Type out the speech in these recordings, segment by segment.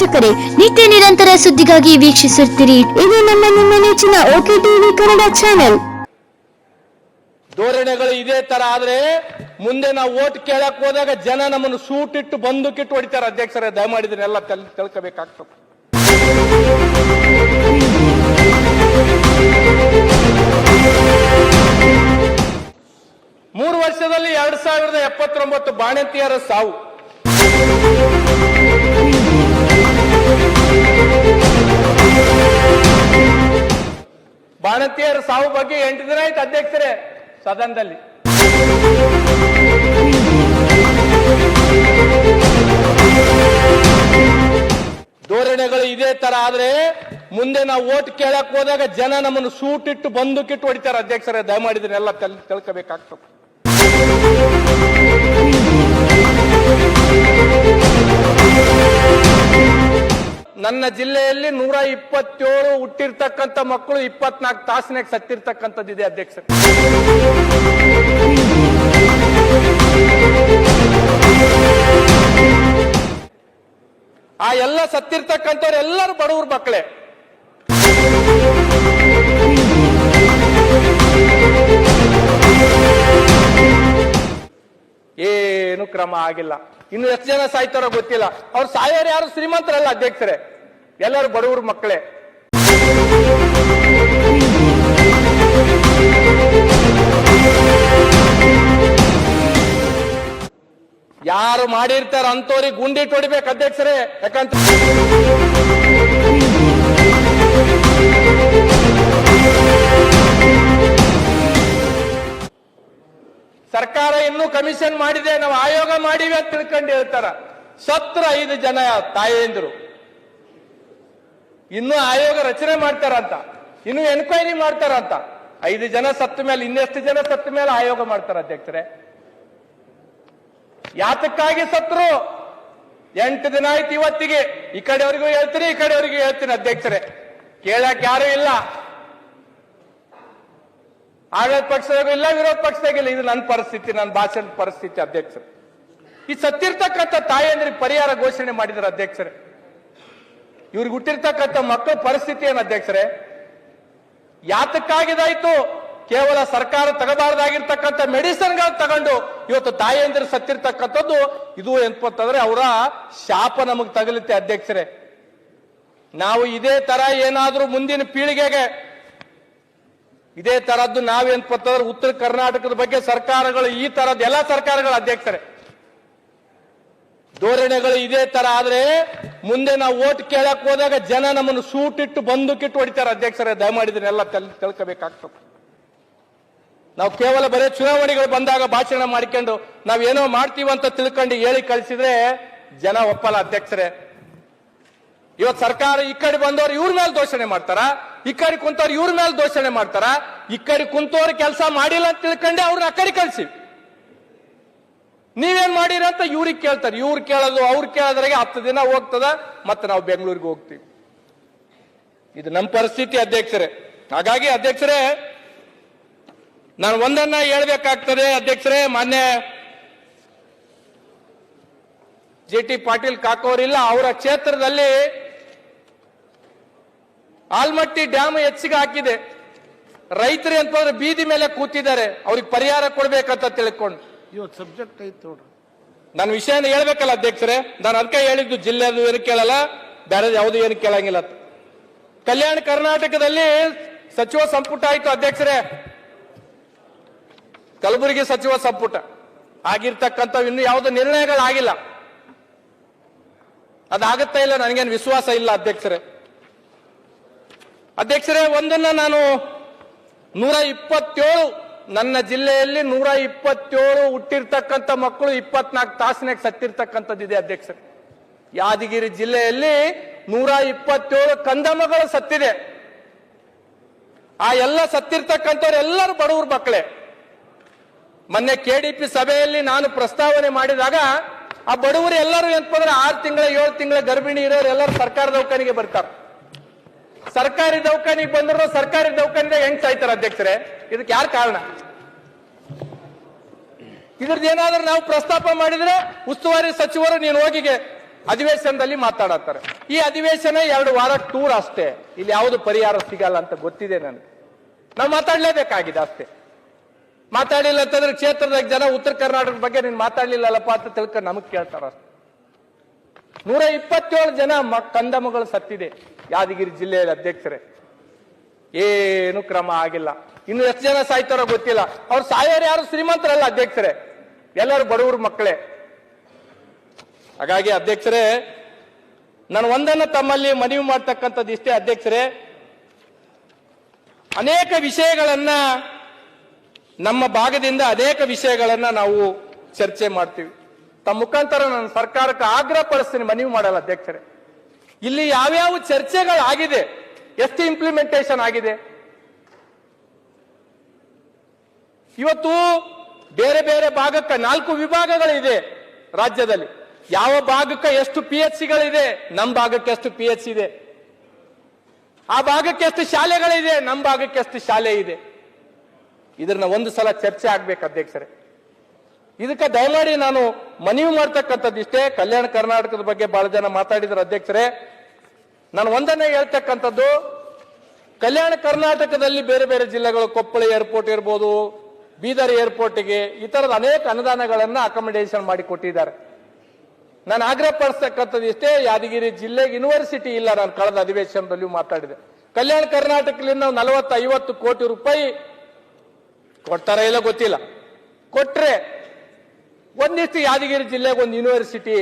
ವೀಕ್ಷಕರೇ, ನಿತ್ಯ ನಿರಂತರ ಸುದ್ದಿಗಾಗಿ ವೀಕ್ಷಿಸುತ್ತೀರಿ. ಇದು ನಮ್ಮ ನಿಮ್ಮ ನೆಚ್ಚಿನ ಓಕೆ ಟಿವಿ ಕನ್ನಡ ಚಾನೆಲ್ ಧೋರಣೆಗಳು ಇದೇ ತರ ಆದ್ರೆ ಮುಂದೆ ನಾವು ಓಟ್ ಕೇಳಕ್ ಹೋದಾಗ ಜನ ನಮ್ಮನ್ನು ಸೂಟ್ ಇಟ್ಟು ಬಂದೂಕಿಟ್ಟು ಹೊಡಿತಾರೆ. ಅಧ್ಯಕ್ಷರೇ ದಯಮಾಡಿದನ್ನೆಲ್ಲ ತಿಳ್ಕೋಬೇಕಾಗ್ತದೆ ಮೂರು ವರ್ಷದಲ್ಲಿ ಎರಡ್ ಸಾವಿರದ ಎಪ್ಪತ್ತೊಂಬತ್ತು ಬಾಣಂತಿಯರ ಸಾವು. ಬಾಣಂತಿಯರ ಸಾವು ಬಗ್ಗೆ ಎಂಟು ದಿನ ಆಯ್ತು ಅಧ್ಯಕ್ಷರೇ ಸದನದಲ್ಲಿ. ಧೋರಣೆಗಳು ಇದೇ ತರ ಆದ್ರೆ ಮುಂದೆ ನಾವು ಓಟ್ ಕೇಳಕ್ ಹೋದಾಗ ಜನ ನಮ್ಮನ್ನು ಸೂಟ್ ಇಟ್ಟು ಬಂದೂಕಿಟ್ಟು ಹೊಡಿತಾರೆ ಅಧ್ಯಕ್ಷರೇ ದಯಮಾಡಿದ್ರೆ ಎಲ್ಲ ತಿಳ್ಕೋಬೇಕಾಗ್ತದೆ. ನನ್ನ ಜಿಲ್ಲೆಯಲ್ಲಿ ನೂರ ಇಪ್ಪತ್ತೇಳು ಹುಟ್ಟಿರ್ತಕ್ಕಂಥ ಮಕ್ಕಳು ಇಪ್ಪತ್ನಾಲ್ಕು ತಾಸಿನಾಗ ಸತ್ತಿರ್ತಕ್ಕಂಥದ್ದಿದೆ ಅಧ್ಯಕ್ಷ ಆ ಎಲ್ಲ ಸತ್ತಿರ್ತಕ್ಕಂಥವ್ರು ಎಲ್ಲರೂ ಬಡವ್ರ ಮಕ್ಕಳೇ. ಏನು ಕ್ರಮ ಆಗಿಲ್ಲ. ಇನ್ನು ಎಷ್ಟು ಜನ ಸಾಯ್ತಾರೋ ಗೊತ್ತಿಲ್ಲ. ಅವ್ರು ಸಾಯೋರು ಯಾರು? ಶ್ರೀಮಂತರಲ್ಲ ಅಧ್ಯಕ್ಷರೇ. ಎಲ್ಲರೂ ಬಡವ್ರ ಮಕ್ಕಳೇ. ಯಾರು ಮಾಡಿರ್ತಾರ ಅಂತವ್ರಿಗೆ ಗುಂಡಿ ಹೊಡಿಬೇಕು ಅಧ್ಯಕ್ಷರೇ. ಯಾಕಂತ ಸರ್ಕಾರ ಇನ್ನೂ ಕಮಿಷನ್ ಮಾಡಿದೆ, ನಾವು ಆಯೋಗ ಮಾಡಿವೆ ಅಂತ ತಿಳ್ಕೊಂಡು ಹೇಳ್ತಾರ. ಸತ್ರ ಐದು ಜನ ತಾಯಂದ್ರು. ಇನ್ನೂ ಆಯೋಗ ರಚನೆ ಮಾಡ್ತಾರಂತ. ಇನ್ನು ಎನ್ಕ್ವೈರಿ ಮಾಡ್ತಾರಂತ. ಐದು ಜನ ಸತ್ತ ಮೇಲೆ, ಇನ್ನೆಷ್ಟು ಜನ ಸತ್ತ ಮೇಲೆ ಆಯೋಗ ಮಾಡ್ತಾರ ಅಧ್ಯಕ್ಷರೇ. ಯಾತಕ್ಕಾಗಿ ಸತ್ರು? ಎಂಟು ದಿನ ಆಯ್ತು ಇವತ್ತಿಗೆ. ಈ ಕಡೆಯವರಿಗೂ ಹೇಳ್ತೀನಿ, ಈ ಕಡೆಯವರಿಗೂ ಹೇಳ್ತೀನಿ ಅಧ್ಯಕ್ಷರೇ. ಕೇಳಕ್ ಯಾರು ಇಲ್ಲ. ಆಡಳಿತ ಪಕ್ಷದಾಗೂ ಇಲ್ಲ, ವಿರೋಧ ಪಕ್ಷದಾಗಿಲ್ಲ ಇದು ನನ್ನ ಪರಿಸ್ಥಿತಿ, ನನ್ನ ಭಾಷೆ ಪರಿಸ್ಥಿತಿ, ಅಧ್ಯಕ್ಷರು. ಈ ಸತ್ತಿರ್ತಕ್ಕಂಥ ತಾಯಂದ್ರಿಗೆ ಪರಿಹಾರ ಘೋಷಣೆ ಮಾಡಿದ್ರು ಅಧ್ಯಕ್ಷರೇ. ಇವ್ರಿಗೆ ಹುಟ್ಟಿರ್ತಕ್ಕಂಥ ಮಕ್ಕಳ ಪರಿಸ್ಥಿತಿ ಏನು ಅಧ್ಯಕ್ಷರೇ? ಯಾತಕ್ಕಾಗಿದಾಯ್ತು ಕೇವಲ ಸರ್ಕಾರ ತಗಬಾರ್ದಾಗಿರ್ತಕ್ಕಂಥ ಮೆಡಿಸಿನ್ಗಳು ತಗೊಂಡು ಇವತ್ತು ತಾಯಂದಿರು ಸತ್ತಿರ್ತಕ್ಕಂಥದ್ದು ಇದು ಎಂತಂದ್ರೆ ಅವರ ಶಾಪ ನಮಗೆ ತಗಲುತ್ತೆ ಅಧ್ಯಕ್ಷರೇ. ನಾವು ಇದೇ ತರ ಏನಾದ್ರೂ ಮುಂದಿನ ಪೀಳಿಗೆಗೆ ಇದೇ ತರದ್ದು ನಾವೇನ್ಪತ್ತಂದ್ರೆ ಉತ್ತರ ಕರ್ನಾಟಕದ ಬಗ್ಗೆ ಸರ್ಕಾರಗಳು ಈ ತರದ್ದು ಎಲ್ಲ ಸರ್ಕಾರಗಳ ಅಧ್ಯಕ್ಷರೇ. ಧೋರಣೆಗಳು ಇದೇ ತರ ಆದ್ರೆ ಮುಂದೆ ನಾವು ಓಟ್ ಕೇಳಕ್ ಹೋದಾಗ ಜನ ನಮ್ಮನ್ನು ಸೂಟಿಟ್ಟು ಬಂದುಕಿಟ್ಟು ಹೊಡಿತಾರೆ ಅಧ್ಯಕ್ಷರೇ. ದಯಮಾಡಿದನ್ನೆಲ್ಲ ತೆಲ್, ತಿಳ್ಕೋಬೇಕಾಗ್ತದೆ. ನಾವು ಕೇವಲ ಬರೀ ಚುನಾವಣೆಗಳು ಬಂದಾಗ ಭಾಷಣ ಮಾಡ್ಕೊಂಡು ನಾವೇನೋ ಮಾಡ್ತೀವಂತ ತಿಳ್ಕೊಂಡು ಹೇಳಿ ಕಳಿಸಿದ್ರೆ ಜನ ಒಪ್ಪಲ್ಲ ಅಧ್ಯಕ್ಷರೇ. ಇವತ್ತು ಸರ್ಕಾರ ಈ ಕಡೆ ಬಂದವರು ಇವ್ರ ಮೇಲೆ ದೋಷಣೆ ಮಾಡ್ತಾರ? ಈ ಕಡೆ ಕುಂತವ್ರು ಇವ್ರ ಮೇಲೆ ದೋಷಣೆ ಮಾಡ್ತಾರ? ಈ ಕಡೆ ಕುಂತವ್ರು ಕೆಲಸ ಮಾಡಿಲ್ಲ ಅಂತ ತಿಳ್ಕೊಂಡೆ ಅವ್ರನ್ನ ಆ ಕಡೆ ಕಳ್ಸಿ. ನೀವೇನ್ ಮಾಡಿರಿ ಅಂತ ಇವ್ರಿಗೆ ಕೇಳ್ತಾರೆ. ಇವ್ರು ಕೇಳೋದು, ಅವ್ರು ಕೇಳೋದ್ರಾಗೆ ಹತ್ತು ದಿನ ಹೋಗ್ತದ, ಮತ್ತೆ ನಾವು ಬೆಂಗಳೂರಿಗೆ ಹೋಗ್ತೀವಿ. ಇದು ನಮ್ಮ ಪರಿಸ್ಥಿತಿ ಅಧ್ಯಕ್ಷರೇ. ಹಾಗಾಗಿ ಅಧ್ಯಕ್ಷರೇ, ನಾನು ಒಂದನ್ನ ಹೇಳ್ಬೇಕಾಗ್ತದೆ ಅಧ್ಯಕ್ಷರೇ, ಮಾನ್ಯ ಜೆ ಟಿ ಪಾಟೀಲ್ ಕಾಕೋರಿಲ್ಲ, ಅವರ ಕ್ಷೇತ್ರದಲ್ಲಿ ಆಲ್ಮಟ್ಟಿ ಡ್ಯಾಮ್ ಹೆಚ್ಚಿಗೆ ಹಾಕಿದೆ. ರೈತರು ಅಂತಂದ್ರೆ ಬೀದಿ ಮೇಲೆ ಕೂತಿದ್ದಾರೆ. ಅವ್ರಿಗೆ ಪರಿಹಾರ ಕೊಡ್ಬೇಕಂತ ತಿಳ್ಕೊಂಡು. ಇವತ್ತು ಸಬ್ಜೆಕ್ಟ್ ಐತೆ ನೋಡ್ರಿ. ನಾನು ವಿಷಯನ ಹೇಳ್ಬೇಕಲ್ಲ ಅಧ್ಯಕ್ಷರೇ. ನಾನು ಅದಕ್ಕೆ ಹೇಳಿದ್ದು ಜಿಲ್ಲೆದು ಏನು ಕೇಳಲ್ಲ ಬೇರೆ ಯಾವುದು ಏನು ಕೇಳಂಗಿಲ್ಲ ಕಲ್ಯಾಣ ಕರ್ನಾಟಕದಲ್ಲಿ ಸಚಿವ ಸಂಪುಟ ಆಯ್ತು ಅಧ್ಯಕ್ಷರೇ. ಕಲಬುರಗಿ ಸಚಿವ ಸಂಪುಟ. ಆಗಿರ್ತಕ್ಕಂಥ ಇನ್ನು ಯಾವುದೇ ನಿರ್ಣಯಗಳಾಗಿಲ್ಲ. ಅದಾಗತ್ತಾ ಇಲ್ಲ ನನಗೇನು ವಿಶ್ವಾಸ ಇಲ್ಲ ಅಧ್ಯಕ್ಷರೇ. ಅಧ್ಯಕ್ಷರೇ, ಒಂದನ್ನ ನಾನು ನೂರ ಇಪ್ಪತ್ತೇಳು ನನ್ನ ಜಿಲ್ಲೆಯಲ್ಲಿ ನೂರ ಇಪ್ಪತ್ತೇಳು ಹುಟ್ಟಿರ್ತಕ್ಕಂಥ ಮಕ್ಕಳು ಇಪ್ಪತ್ನಾಲ್ಕು ತಾಸಿನಾಗ ಸತ್ತಿರ್ತಕ್ಕಂಥದ್ದಿದೆ ಅಧ್ಯಕ್ಷರೇ. ಯಾದಗಿರಿ ಜಿಲ್ಲೆಯಲ್ಲಿ ನೂರ ಇಪ್ಪತ್ತೇಳು ಕಂದಮಗಳು ಸತ್ತಿದೆ. ಆ ಎಲ್ಲ ಸತ್ತಿರ್ತಕ್ಕಂಥವ್ರೆಲ್ಲರೂ ಬಡವ್ರ ಮಕ್ಕಳೇ. ಮೊನ್ನೆ ಕೆಡಿಪಿ ಸಭೆಯಲ್ಲಿ ನಾನು ಪ್ರಸ್ತಾವನೆ ಮಾಡಿದಾಗ, ಆ ಬಡವರು ಎಲ್ಲರೂ ಎಂತಂದ್ರೆ ಆರು ತಿಂಗಳ, ಏಳು ತಿಂಗಳ ಗರ್ಭಿಣಿ ಇರೋರು ಎಲ್ಲರೂ ಸರ್ಕಾರದ ಒಕ್ಕನಿಗೆ ಬರ್ತಾರೆ. ಸರ್ಕಾರಿ ದವಾಖಾನಿಗೆ ಬಂದ್ರು ಸರ್ಕಾರಿ ದವಾಖಾನಿದಾಗ ಹೆಂಗ್ ಸಾಯ್ತಾರ ಅಧ್ಯಕ್ಷರೇ? ಇದಕ್ಕೆ ಯಾರ ಕಾರಣ? ಇದ್ರದ್ದು ಏನಾದ್ರೂ ನಾವು ಪ್ರಸ್ತಾಪ ಮಾಡಿದ್ರೆ ಉಸ್ತುವಾರಿ ಸಚಿವರು ನೀನು ಹೋಗಿಗೆ ಅಧಿವೇಶನದಲ್ಲಿ ಮಾತಾಡತ್ತಾರೆ. ಈ ಅಧಿವೇಶನ ಎರಡು ವಾರ ಟೂರ್ ಅಷ್ಟೇ. ಇಲ್ಲಿ ಯಾವುದು ಪರಿಹಾರ ಸಿಗಲ್ಲ ಅಂತ ಗೊತ್ತಿದೆ ನನಗೆ. ನಾವು ಮಾತಾಡ್ಲೇಬೇಕಾಗಿದೆ ಅಷ್ಟೇ. ಮಾತಾಡಿಲ್ಲ ಅಂತಂದ್ರೆ ಕ್ಷೇತ್ರದ ಜನ ಉತ್ತರ ಕರ್ನಾಟಕದ ಬಗ್ಗೆ ನೀನ್ ಮಾತಾಡ್ಲಿಲ್ಲಲ್ಲಪ್ಪ ಅಂತ ತಿಳ್ಕೊಂಡು ನಮಗ್ ಕೇಳ್ತಾರ ನೂರ ಇಪ್ಪತ್ತೇಳು ಜನ ಕಂದಮಗಳು ಸತ್ತಿದೆ. ಯಾದಗಿರಿ ಜಿಲ್ಲೆಯಲ್ಲಿ ಅಧ್ಯಕ್ಷರೇ. ಏನು ಕ್ರಮ ಆಗಿಲ್ಲ. ಇನ್ನು ಎಷ್ಟು ಜನ ಸಾಯ್ತಾರೋ ಗೊತ್ತಿಲ್ಲ. ಅವ್ರು ಸಾಯೋರು ಯಾರು? ಶ್ರೀಮಂತರಲ್ಲ ಅಧ್ಯಕ್ಷರೇ. ಎಲ್ಲರೂ ಬಡವರು ಮಕ್ಕಳೇ. ಹಾಗಾಗಿ ಅಧ್ಯಕ್ಷರೇ, ನಾನು ಒಂದನ್ನು ತಮ್ಮಲ್ಲಿ ಮನವಿ ಮಾಡ್ತಕ್ಕಂಥದ್ದು ಇಷ್ಟೇ ಅಧ್ಯಕ್ಷರೇ. ಅನೇಕ ವಿಷಯಗಳನ್ನ ನಮ್ಮ ಭಾಗದಿಂದ ಅನೇಕ ವಿಷಯಗಳನ್ನ ನಾವು ಚರ್ಚೆ ಮಾಡ್ತೀವಿ. ತಮ್ಮ ಮುಖಾಂತರ ನಾನು ಸರ್ಕಾರಕ್ಕೆ ಆಗ್ರಹ ಪಡಿಸ್ತೀನಿ ಮನವಿ ಮಾಡಲ್ಲ ಅಧ್ಯಕ್ಷರೇ. ಇಲ್ಲಿ ಯಾವ್ಯಾವ ಚರ್ಚೆಗಳಾಗಿದೆ ಎಷ್ಟು ಇಂಪ್ಲಿಮೆಂಟೇಷನ್ ಆಗಿದೆ? ಇವತ್ತು ಬೇರೆ ಬೇರೆ ಭಾಗಕ್ಕೆ ನಾಲ್ಕು ವಿಭಾಗಗಳಿದೆ ರಾಜ್ಯದಲ್ಲಿ. ಯಾವ ಭಾಗಕ್ಕೆ ಎಷ್ಟು ಪಿ ಎಚ್ ಸಿಗಳಿದೆ ನಮ್ಮ ಭಾಗಕ್ಕೆ ಎಷ್ಟು ಪಿ ಎಚ್ ಇದೆ ಆ ಭಾಗಕ್ಕೆ ಎಷ್ಟು ಶಾಲೆಗಳಿದೆ? ನಮ್ಮ ಭಾಗಕ್ಕೆ ಎಷ್ಟು ಶಾಲೆ ಇದೆ? ಇದನ್ನ ಒಂದು ಸಲ ಚರ್ಚೆ ಆಗ್ಬೇಕು ಅಧ್ಯಕ್ಷರೇ. ಇದಕ್ಕೆ ದಯಮಾಡಿ ನಾನು ಮನವಿ ಮಾಡ್ತಕ್ಕಂಥದ್ದು ಇಷ್ಟೇ. ಕಲ್ಯಾಣ ಕರ್ನಾಟಕದ ಬಗ್ಗೆ ಬಹಳ ಜನ ಮಾತಾಡಿದ್ರು ಅಧ್ಯಕ್ಷರೇ. ನಾನು ಒಂದನ್ನೇ ಹೇಳ್ತಕ್ಕಂಥದ್ದು, ಕಲ್ಯಾಣ ಕರ್ನಾಟಕದಲ್ಲಿ ಬೇರೆ ಬೇರೆ ಜಿಲ್ಲೆಗಳು ಕೊಪ್ಪಳ ಏರ್ಪೋರ್ಟ್ ಇರ್ಬೋದು, ಬೀದರ್ ಏರ್ಪೋರ್ಟ್ಗೆ ಈ ತರದ ಅನೇಕ ಅನುದಾನಗಳನ್ನ ಅಕಾಮಿಡೇಷನ್ ಮಾಡಿ ಕೊಟ್ಟಿದ್ದಾರೆ. ನಾನು ಆಗ್ರಹ ಪಡಿಸ್ತಕ್ಕಂಥದ್ದು ಇಷ್ಟೇ, ಯಾದಗಿರಿ ಜಿಲ್ಲೆಗೆ ಯೂನಿವರ್ಸಿಟಿ ಇಲ್ಲ, ನಾನು ಕಳೆದ ಅಧಿವೇಶನದಲ್ಲಿ ಮಾತಾಡಿದೆ. ಕಲ್ಯಾಣ ಕರ್ನಾಟಕದಿಂದ ನಲವತ್ತು ಐವತ್ತು ಕೋಟಿ ರೂಪಾಯಿ ಕೊಡ್ತಾರ ಇಲ್ಲ ಗೊತ್ತಿಲ್ಲ. ಕೊಟ್ರೆ ಒಂದಿಷ್ಟು ಯಾದಗಿರಿ ಜಿಲ್ಲೆಗೆ ಒಂದು ಯೂನಿವರ್ಸಿಟಿ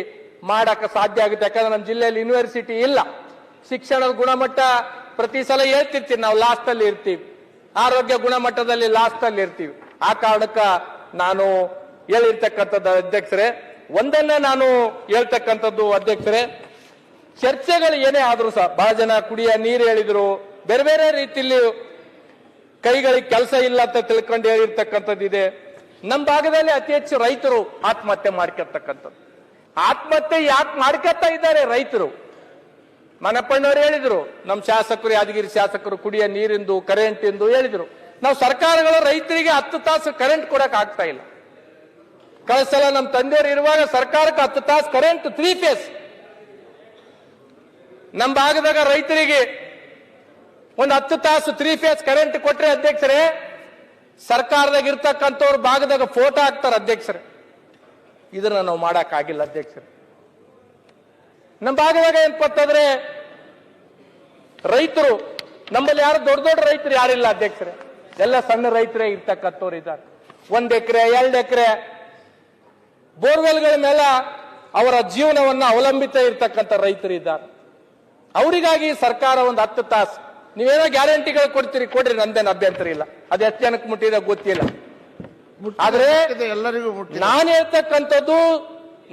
ಮಾಡಕ್ಕೆ ಸಾಧ್ಯ ಆಗುತ್ತೆ. ಯಾಕಂದ್ರೆ ನಮ್ಮ ಜಿಲ್ಲೆಯಲ್ಲಿ ಯೂನಿವರ್ಸಿಟಿ ಇಲ್ಲ. ಶಿಕ್ಷಣದ ಗುಣಮಟ್ಟ ಪ್ರತಿ ಸಲ ಹೇಳ್ತಿರ್ತೀವಿ ನಾವು ಲಾಸ್ಟ್ ಅಲ್ಲಿ ಇರ್ತೀವಿ. ಆರೋಗ್ಯ ಗುಣಮಟ್ಟದಲ್ಲಿ ಲಾಸ್ಟ್ ಅಲ್ಲಿ ಇರ್ತೀವಿ. ಆ ಕಾರಣಕ್ಕ ನಾನು ಹೇಳಿರ್ತಕ್ಕಂಥದ್ದು ಅಧ್ಯಕ್ಷರೇ, ಒಂದನ್ನ ನಾನು ಹೇಳ್ತಕ್ಕಂಥದ್ದು ಅಧ್ಯಕ್ಷರೇ, ಚರ್ಚೆಗಳು ಏನೇ ಆದ್ರೂ ಸಹ, ಬಹಳ ಜನ ಕುಡಿಯ ನೀರು ಹೇಳಿದ್ರು, ಬೇರೆ ಬೇರೆ ರೀತಿಯಲ್ಲಿ ಕೈಗಳಿಗೆ ಕೆಲಸ ಇಲ್ಲ ಅಂತ ತಿಳ್ಕೊಂಡು ಹೇಳಿರ್ತಕ್ಕಂಥದ್ದು ಇದೆ ನಮ್ಮ ಭಾಗದಲ್ಲಿ ಅತಿ ಹೆಚ್ಚು ರೈತರು ಆತ್ಮಹತ್ಯೆ ಮಾಡ್ಕೊಳ್ತಕ್ಕಂಥದ್ದು. ಆತ್ಮಹತ್ಯೆ ಯಾಕೆ ಮಾಡ್ಕೊತಾ ಇದ್ದಾರೆ ರೈತರು? ಮನಪ್ಪಣ್ಣವ್ರು ಹೇಳಿದ್ರು ನಮ್ಮ ಶಾಸಕರು, ಯಾದಗಿರಿ ಶಾಸಕರು ಕುಡಿಯ ನೀರಿಂದು ಕರೆಂಟ್ ಎಂದು ಹೇಳಿದ್ರು. ನಾವು ಸರ್ಕಾರಗಳು ರೈತರಿಗೆ ಹತ್ತು ತಾಸು ಕರೆಂಟ್ ಕೊಡಕ್ ಆಗ್ತಾ ಇಲ್ಲ. ಕಳಿಸಲ್ಲ ನಮ್ಮ ತಂದೆಯವರು ಇರುವಾಗ ಸರ್ಕಾರಕ್ಕೆ ಹತ್ತು ತಾಸು ಕರೆಂಟ್ ತ್ರೀ ಫೇಸ್ ನಮ್ಮ ಭಾಗದಾಗ ರೈತರಿಗೆ ಒಂದು ಹತ್ತು ತಾಸು ತ್ರೀ ಫೇಸ್ ಕರೆಂಟ್ ಕೊಟ್ರೆ ಅಧ್ಯಕ್ಷರೇ ಸರ್ಕಾರದಾಗ ಇರ್ತಕ್ಕಂಥವ್ರ ಭಾಗದಾಗ ಫೋಟೋ ಹಾಕ್ತಾರೆ ಅಧ್ಯಕ್ಷರೇ. ಇದನ್ನ ನಾವು ಮಾಡಕ್ ಆಗಿಲ್ಲ ಅಧ್ಯಕ್ಷರೇ. ನಮ್ಮ ಭಾಗದಾಗ ಏನ್ ಪತ್ತಂದ್ರೆ ರೈತರು, ನಮ್ಮಲ್ಲಿ ಯಾರು ದೊಡ್ಡ ದೊಡ್ಡ ರೈತರು ಯಾರಿಲ್ಲ ಅಧ್ಯಕ್ಷರೇ. ಎಲ್ಲ ಸಣ್ಣ ರೈತರೇ ಇರ್ತಕ್ಕಂಥವ್ರು ಇದ್ದಾರೆ. ಒಂದ್ ಎಕರೆ, ಎರಡು ಎಕರೆ, ಬೋರ್ವೆಲ್ಗಳ ಮೇಲೆ ಅವರ ಜೀವನವನ್ನ ಅವಲಂಬಿತ ಇರ್ತಕ್ಕಂಥ ರೈತರು ಇದ್ದಾರೆ. ಅವರಿಗಾಗಿ ಸರ್ಕಾರ ಒಂದು ಹತ್ತು ತಾಸು ನೀವೇನೋ ಗ್ಯಾರಂಟಿಗಳು ಕೊಡ್ತೀರಿ ಕೊಡ್ರಿ ನಂದೇನು ಅಭ್ಯಂತರ ಇಲ್ಲ. ಅದು ಎಷ್ಟು ಜನಕ್ಕೆ ಮುಟ್ಟಿದೆ ಗೊತ್ತಿಲ್ಲ. ಆದ್ರೆ ಎಲ್ಲರಿಗೂ ನಾನು ಹೇಳ್ತಕ್ಕಂಥದ್ದು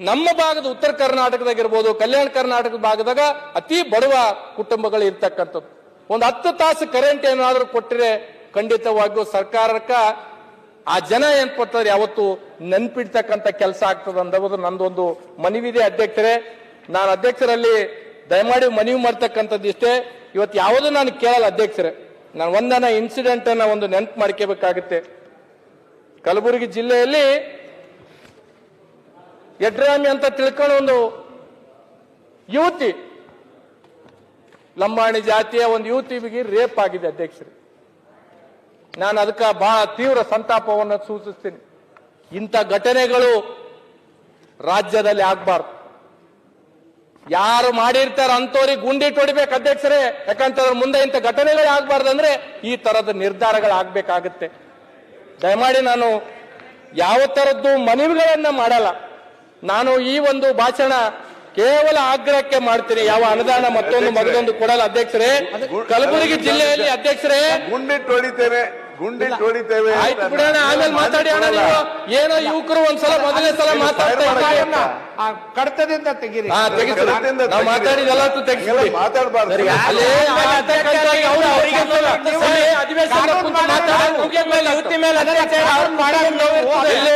ನಮ್ಮ ಭಾಗದ ಉತ್ತರ ಕರ್ನಾಟಕದಾಗ ಇರ್ಬೋದು ಕಲ್ಯಾಣ ಕರ್ನಾಟಕದ ಭಾಗದಾಗ ಅತಿ ಬಡವ ಕುಟುಂಬಗಳು ಇರ್ತಕ್ಕಂಥದ್ದು. ಒಂದು ಹತ್ತು ತಾಸು ಕರೆಂಟ್ ಏನಾದರೂ ಕೊಟ್ಟರೆ ಖಂಡಿತವಾಗಿಯೂ ಸರ್ಕಾರಕ್ಕ ಆ ಜನ ಏನ್ಪಡ್ತಾರೆ ಯಾವತ್ತು ನೆನ್ಪಿಡ್ತಕ್ಕಂಥ ಕೆಲಸ ಆಗ್ತದೆ ಅಂದ್ರೆ ನಂದೊಂದು ಮನವಿದೆ. ಅಧ್ಯಕ್ಷರೇ ನಾನು ಅಧ್ಯಕ್ಷರಲ್ಲಿ ದಯಮಾಡಿ ಮನವಿ ಮಾಡ್ತಕ್ಕಂಥದ್ದು ಇಷ್ಟೇ. ಇವತ್ತು ಯಾವುದು ನಾನು ಕೇಳಲ್ಲ ಅಧ್ಯಕ್ಷರೇ. ನಾನು ಒಂದನ ಇನ್ಸಿಡೆಂಟ್ ಅನ್ನ ಒಂದು ನೆನಪು ಮಾಡ್ಕೋಬೇಕಾಗುತ್ತೆ ಕಲಬುರಗಿ ಜಿಲ್ಲೆಯಲ್ಲಿ ಯಡ್ರಾಮಿ ಅಂತ ತಿಳ್ಕೊಂಡು ಒಂದು ಯುವತಿ, ಲಂಬಾಣಿ ಜಾತಿಯ ಒಂದು ಯುವತಿಗೆ ರೇಪ್ ಆಗಿದೆ ಅಧ್ಯಕ್ಷರು. ನಾನು ಅದಕ್ಕೆ ಬಹಳ ತೀವ್ರ ಸಂತಾಪವನ್ನು ಸೂಚಿಸ್ತೀನಿ. ಇಂಥ ಘಟನೆಗಳು ರಾಜ್ಯದಲ್ಲಿ ಆಗ್ಬಾರ್ದು. ಯಾರು ಮಾಡಿರ್ತಾರ ಅಂತವ್ರಿಗೆ ಗುಂಡಿಟ್ಟು ಹೊಡಿಬೇಕು ಅಧ್ಯಕ್ಷರೇ. ಯಾಕಂತಂದ್ರೆ ಮುಂದೆ ಇಂಥ ಘಟನೆಗಳು ಆಗ್ಬಾರ್ದಂದ್ರೆ ಈ ತರದ ನಿರ್ಧಾರಗಳು ಆಗ್ಬೇಕಾಗತ್ತೆ ದಯಮಾಡಿ ನಾನು ಯಾವ ತರದ್ದು ಮನವಿಗಳನ್ನ ಮಾಡಲ್ಲ. ನಾನು ಈ ಒಂದು ಭಾಷಣ ಕೇವಲ ಆಗ್ರಹಕ್ಕೆ ಮಾಡ್ತೀನಿ. ಯಾವ ಅನುದಾನ ಮತ್ತೊಂದು ಮಗದೊಂದು ಕೊಡಲ್ಲ ಅಧ್ಯಕ್ಷರೇ. ಕಲಬುರಗಿ ಜಿಲ್ಲೆಯಲ್ಲಿ ಅಧ್ಯಕ್ಷರೇ. ಗುಂಡಿಟ್ಟು ಹೊಡಿತೇವೆ ಗುಂಡಿಟ್ಟು ಹೊಡಿತೇವೆ ಆಯ್ತು ಬಿಡೋಣ ಆಮೇಲೆ ಮಾತಾಡಿ ಅಣ್ಣ ನೀವು ಏನೋ ಯುವಕರು ಒಂದ್ಸಲ ಮೊದಲನೇ ಸಲ ಮಾತಾಡ್ತಾ ಇದ್ದಾರೆ. ಆ ಕಡತದಿಂದ ತೆಗೀರಿ ಹಾ ತೆಗಿಸ್ರಿ ನಾವು ತೆಗಿಸ್ರಿ ಮಾತಾಡಬಾರ್ದು ಅಲ್ಲೇ ಅವ್ರು ಅವರಿಗೆ ಮೇಲೆ ಅಲ್ಲಿ ಅಧಿವೇಶನ ಕುಂತು ಮಾತಾಡಿ ಮುಗಿಯ ಮೇಲೆ ಯುವತಿ ಮೇಲೆ ಅವ್ರು ನಾವು ಇಲ್ಲೇ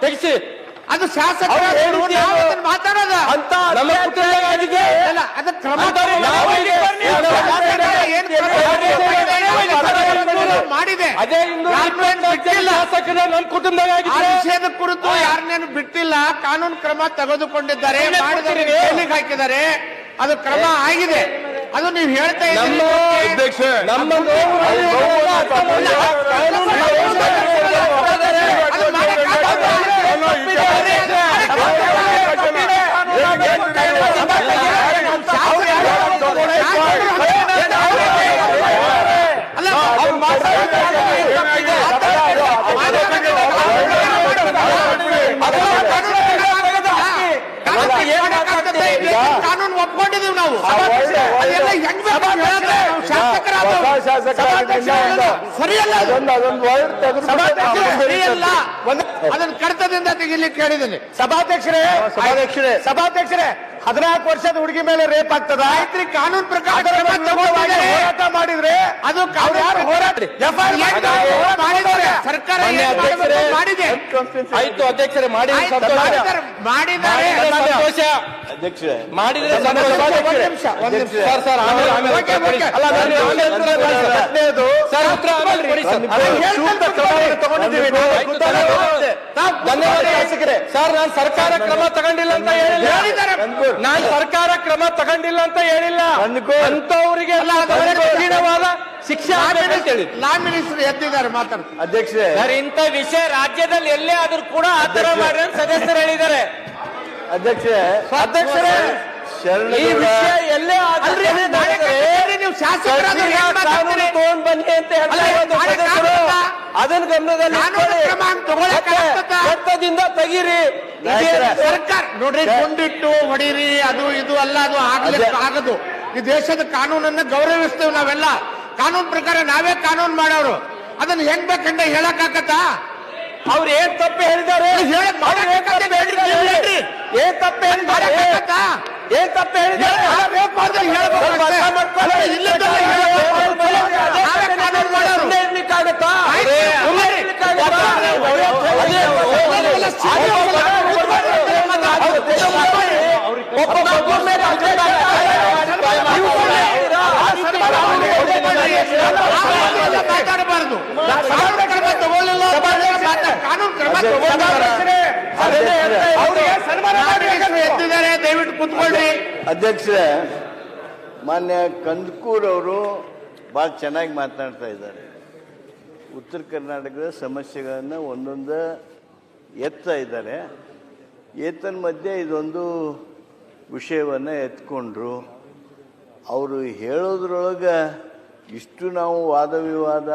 ತೆಗಿಸಿ ಅದು ಶಾಸಕ ಮಾತಾಡೋದ ಅಂತ ನಮ್ಮ ಕುಟುಂಬ ಆಗಿದೆ ಅದಕ್ಕೆ ಕ್ರಮ ಮಾಡಿದೆ ಅದೇ ಬಿಟ್ಟಿಲ್ಲ ಶಾಸಕರೇ ನನ್ನ ಕುಟುಂಬದಾಗ ಆಗಿದೆ ವಿಷಯದ ಕುರಿತು ಯಾರನ್ನೇನು ಬಿಟ್ಟಿಲ್ಲ ಕಾನೂನು ಕ್ರಮ ತೆಗೆದುಕೊಂಡಿದ್ದಾರೆ ಹಾಕಿದ್ದಾರೆ ಅದು ಕ್ರಮ ಆಗಿದೆ ಅದು ನೀವು ಹೇಳ್ತಾ ನಮ್ಮ ಇದ್ದೀರಿ ಅಧ್ಯಕ್ಷ ನಮ್ಮ ನೋವು ಅದು ಮಾಡಕ್ಕಾಗಲ್ಲ. ಅಲ್ಲ ಕಾನೂನು ಒಪ್ಕೊಂಡಿದೀವಿ ನಾವು ಸರಿಯಲ್ಲ. ಅದನ್ನ ಅದೊಂದು ಕಡತದಿಂದ ತೆಗಿಲಿಕ್ಕೆ ಹೇಳಿದ್ದೀನಿ ಸಭಾಧ್ಯಕ್ಷರೇ ಸಭಾಧ್ಯಕ್ಷರೇ. ಸಭಾಧ್ಯಕ್ಷರೇ ಹದಿನಾಲ್ಕು ವರ್ಷದ ಹುಡುಗಿ ಮೇಲೆ ರೇಪ್ ಆಗ್ತದ? ಆಯ್ತ್ರಿ ಕಾನೂನು ಪ್ರಕಾರ. ಹೋರಾಟ ಮಾಡಿದ್ರೆ ಅದು? ಸರ್ಕಾರ ಮಾಡಿದೆ. ಆಯ್ತು ಅಧ್ಯಕ್ಷರೇ ಮಾಡಿ ಮಾಡಿದ್ದಾರೆ ಸಂತೋಷ. ಅಧ್ಯಕ್ಷರೇ ಮಾಡಿದ್ರೆ ಒಂದ್ ನಿಮಿಷ ಒಂದ್ ನಿಮಿಷ. ಸರ್ ಆಮೇಲೆ ಆಮೇಲೆ ಉತ್ತರ ಆಮೇಲೆ ತಗೊಂಡಿದ್ದೀವಿ. ಶಾಸಕರೇ. ಸರ್ ನಾನು ಸರ್ಕಾರ ಕ್ರಮ ತಗೊಂಡಿಲ್ಲ ಅಂತ ಹೇಳಿಲ್ಲ. ಹೇಳಿದ್ದಾರೆ. ನಾನು ಸರ್ಕಾರ ಕ್ರಮ ತಗೊಂಡಿಲ್ಲ ಅಂತ ಹೇಳಿಲ್ಲ. ಅಂತವರಿಗೆ ಕಠಿಣವಾದ ಶಿಕ್ಷೆ ಆಗ್ಬೇಕು ಅಂತ ಹೇಳಿ ಲಾ ಮಿನಿಸ್ಟರ್ ಎದ್ದಿದ್ದಾರೆ ಮಾತಾಡ್ತಾರೆ ಅಧ್ಯಕ್ಷರೇ. ಸರ್ ಇಂಥ ವಿಷಯ ರಾಜ್ಯದಲ್ಲಿ ಎಲ್ಲೇ ಆದ್ರೂ ಕೂಡ ಆತರ ತರ ಮಾಡಿ ಅಂತ ಸದಸ್ಯರು ಹೇಳಿದ್ದಾರೆ. ಅಧ್ಯಕ್ಷರೇ. ಅಧ್ಯಕ್ಷರೇ. ಈ ವಿಷಯ ಎಲ್ಲೇ ಆದ್ರೆ ನೀವು ಮಾತಾಡ್ತೀರಿ? ತಗೊಂಡ್ ಬನ್ನಿ ಅಂತ ಹೇಳ್ತಾ ಅಲ್ಲ, ಇರೋದು ನಾಳೆ ಸದಸ್ಯರು. ಕಾನೂನಾ? ಅದನ್ನ ಗಮನದಲ್ಲಿ? ರಕ್ತದಿಂದ ತೆಗೀರಿ ಸರ್ಕಾರ ನೋಡ್ರಿ ಕೊಂಡಿಟ್ಟು ಹೊಡೀರಿ ಅದು ಇದು ಅಲ್ಲ ಅದು ಆಗಲಿ ಆಗದು ಈ ದೇಶದ ಕಾನೂನನ್ನ ಗೌರವಿಸ್ತೇವೆ ನಾವೆಲ್ಲ ಕಾನೂನು ಪ್ರಕಾರ ನಾವೇ ಕಾನೂನು ಮಾಡೋರು ಅದನ್ನ ಹೆಂಗ್ ಬೇಕಂಡ ಹೇಳಕ್ ಆಗತ್ತ ಅವ್ರು ಏನ್ ತಪ್ಪು ಹೇಳಿದಾರೆ ಏನ್ ತಪ್ಪು ಹೇಳಿದ್ದಾರೆ? ಹೇಳ್ರಿ. ಏನ್ ತಪ್ಪು ಹೇಳಿದ್ದಾರೆ ಮಾಡಕ್ಕಾಗತ್ತಾ? ಏನ್ ತಪ್ಪು ಹೇಳಿದ್ದಾರೆ ಅಲ್ಲ, ರೇಪ್ ಮಾಡಿದ್ರೆ ಹೇಳ್ಬೇಕು ಸ್ವಲ್ಪ ಅಷ್ಟೇ. ಅರ್ಥ ಮಾಡ್ಕೊಳ್ಳಿ. ಅಲ್ಲ, ಇಲ್ಲದನ್ನ ಹೇಳ್ಬೇಕು. ನಾವೇ ಕಾನೂನು ಮಾಡೋರು. ಸುಮ್ನೆ ಇರ್ಲಿಕ್ಕಾಗತ್ತಾ? ಆಯ್ತು, ಸುಮ್ನೆ ಸುಮ್ನೆ ಇರ್ಲಿಕ್ಕಾಗತ್ತಾ? ಅದೇ ಅದೆಲ್ಲ serious ಒಬ್ಬ ಮಗು ಮೇಲೆ ನಾವೆಲ್ಲ ದಯವಿಟ್ಟು ಕುತ್ಕೊಳ್ಳಿ ಅಧ್ಯಕ್ಷರೇ ಮಾನ್ಯ ಕಂದಕೂರ್ ಅವರು ಬಹಳ ಚೆನ್ನಾಗಿ ಮಾತನಾಡ್ತಾ ಇದ್ದಾರೆ. ಉತ್ತರ ಕರ್ನಾಟಕದ ಸಮಸ್ಯೆಗಳನ್ನು ಒಂದೊಂದು ಎತ್ತಾ ಇದ್ದಾರೆ. ಏತನ್ ಮಧ್ಯೆ ಇದೊಂದು ವಿಷಯವನ್ನು ಎತ್ಕೊಂಡ್ರು. ಅವರು ಹೇಳೋದ್ರೊಳಗೆ ಇಷ್ಟು ನಾವು ವಾದ ವಿವಾದ,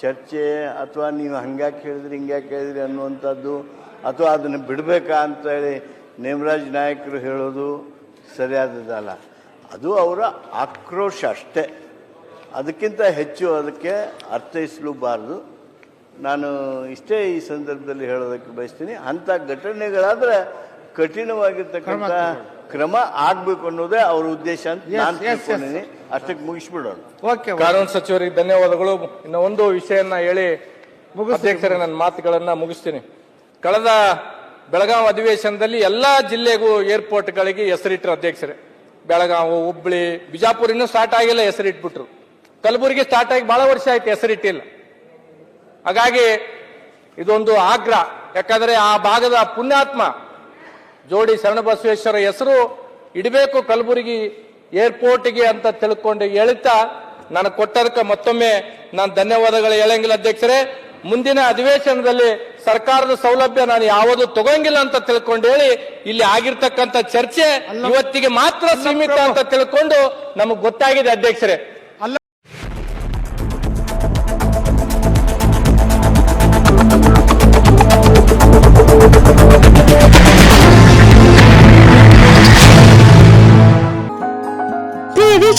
ಚರ್ಚೆ, ಅಥವಾ ನೀವು ಹಂಗ್ಯಾಕೆ ಹೇಳಿದ್ರಿ, ಹಿಂಗ್ಯಾಕೆ ಹೇಳಿದ್ರಿ ಅನ್ನುವಂಥದ್ದು, ಅಥವಾ ಅದನ್ನು ಬಿಡಬೇಕಾ ಅಂತೇಳಿ ನೇಮರಾಜ್ ನಾಯಕರು ಹೇಳೋದು ಸರಿಯಾದದಲ್ಲ ಅದು ಅವರ ಆಕ್ರೋಶ ಅಷ್ಟೇ. ಅದಕ್ಕಿಂತ ಹೆಚ್ಚು ಅದಕ್ಕೆ ಅರ್ಥೈಸಲೂಬಾರ್ದು. ನಾನು ಇಷ್ಟೇ ಈ ಸಂದರ್ಭದಲ್ಲಿ ಹೇಳೋದಕ್ಕೆ ಬಯಸ್ತೀನಿ ಅಂಥ ಘಟನೆಗಳಾದ್ರೆ ಕಠಿಣವಾಗಿರ್ತಕ್ಕಂಥ ಕ್ರಮ ಆಗ್ಬೇಕು. ಅನ್ನೋದೇ ಅವ್ರ ಉದ್ದೇಶ ಅಂತ ನಾನು. ತಿಳ್ಕೊಂಡಿದ್ದೀನಿ. ಅಷ್ಟಕ್ಕೆ ಮುಗಿಸ್ಬಿಡೋಣ. ಓಕೆ ಕಾನೂನು ಸಚಿವರಿಗೆ ಧನ್ಯವಾದಗಳು. ಇನ್ನು ಒಂದು ವಿಷಯನ್ನ ಹೇಳಿ ಅಧ್ಯಕ್ಷರೇ ನನ್ನ ಮಾತುಗಳನ್ನ ಮುಗಿಸ್ತೀನಿ. ಕಳೆದ ಬೆಳಗಾವಿ ಅಧಿವೇಶನದಲ್ಲಿ ಎಲ್ಲಾ ಜಿಲ್ಲೆಗೂ ಏರ್ಪೋರ್ಟ್ಗಳಿಗೆ ಹೆಸರಿಟ್ಟರು ಅಧ್ಯಕ್ಷರೇ. ಬೆಳಗಾವಿ ಹುಬ್ಳಿ ಬಿಜಾಪುರ ಇನ್ನೂ ಸ್ಟಾರ್ಟ್ ಆಗಿಲ್ಲ ಹೆಸರಿಟ್ಬಿಟ್ರು. ಕಲಬುರಗಿ ಸ್ಟಾರ್ಟ್ ಆಗಿ ಬಹಳ ವರ್ಷ ಆಯ್ತು ಹೆಸರಿಟ್ಟಿಲ್ಲ. ಹಾಗಾಗಿ ಇದೊಂದು ಆಗ್ರಹ. ಯಾಕಂದ್ರೆ ಆ ಭಾಗದ ಪುಣ್ಯಾತ್ಮ ಜೋಡಿ ಶರಣಬಸವೇಶ್ವರ ಹೆಸರು ಇಡಬೇಕು ಕಲಬುರಗಿ ಏರ್ಪೋರ್ಟ್ಗೆ ಅಂತ ತಿಳ್ಕೊಂಡು ಹೇಳುತ್ತಾ ನಾನು ಕೊಟ್ಟದಕ್ಕೆ ಮತ್ತೊಮ್ಮೆ ನಾನು ಧನ್ಯವಾದಗಳು ಹೇಳಂಗಿಲ್ಲ ಅಧ್ಯಕ್ಷರೇ. ಮುಂದಿನ ಅಧಿವೇಶನದಲ್ಲಿ ಸರ್ಕಾರದ ಸೌಲಭ್ಯ ನಾನು ಯಾವುದು ತಗೋಂಗಿಲ್ಲ ಅಂತ ತಿಳ್ಕೊಂಡು ಹೇಳಿ ಇಲ್ಲಿ ಆಗಿರ್ತಕ್ಕಂಥ ಚರ್ಚೆ ಇವತ್ತಿಗೆ ಮಾತ್ರ ಸೀಮಿತ ಅಂತ ತಿಳ್ಕೊಂಡು ನಮಗೆ ಗೊತ್ತಾಗಿದೆ ಅಧ್ಯಕ್ಷರೇ.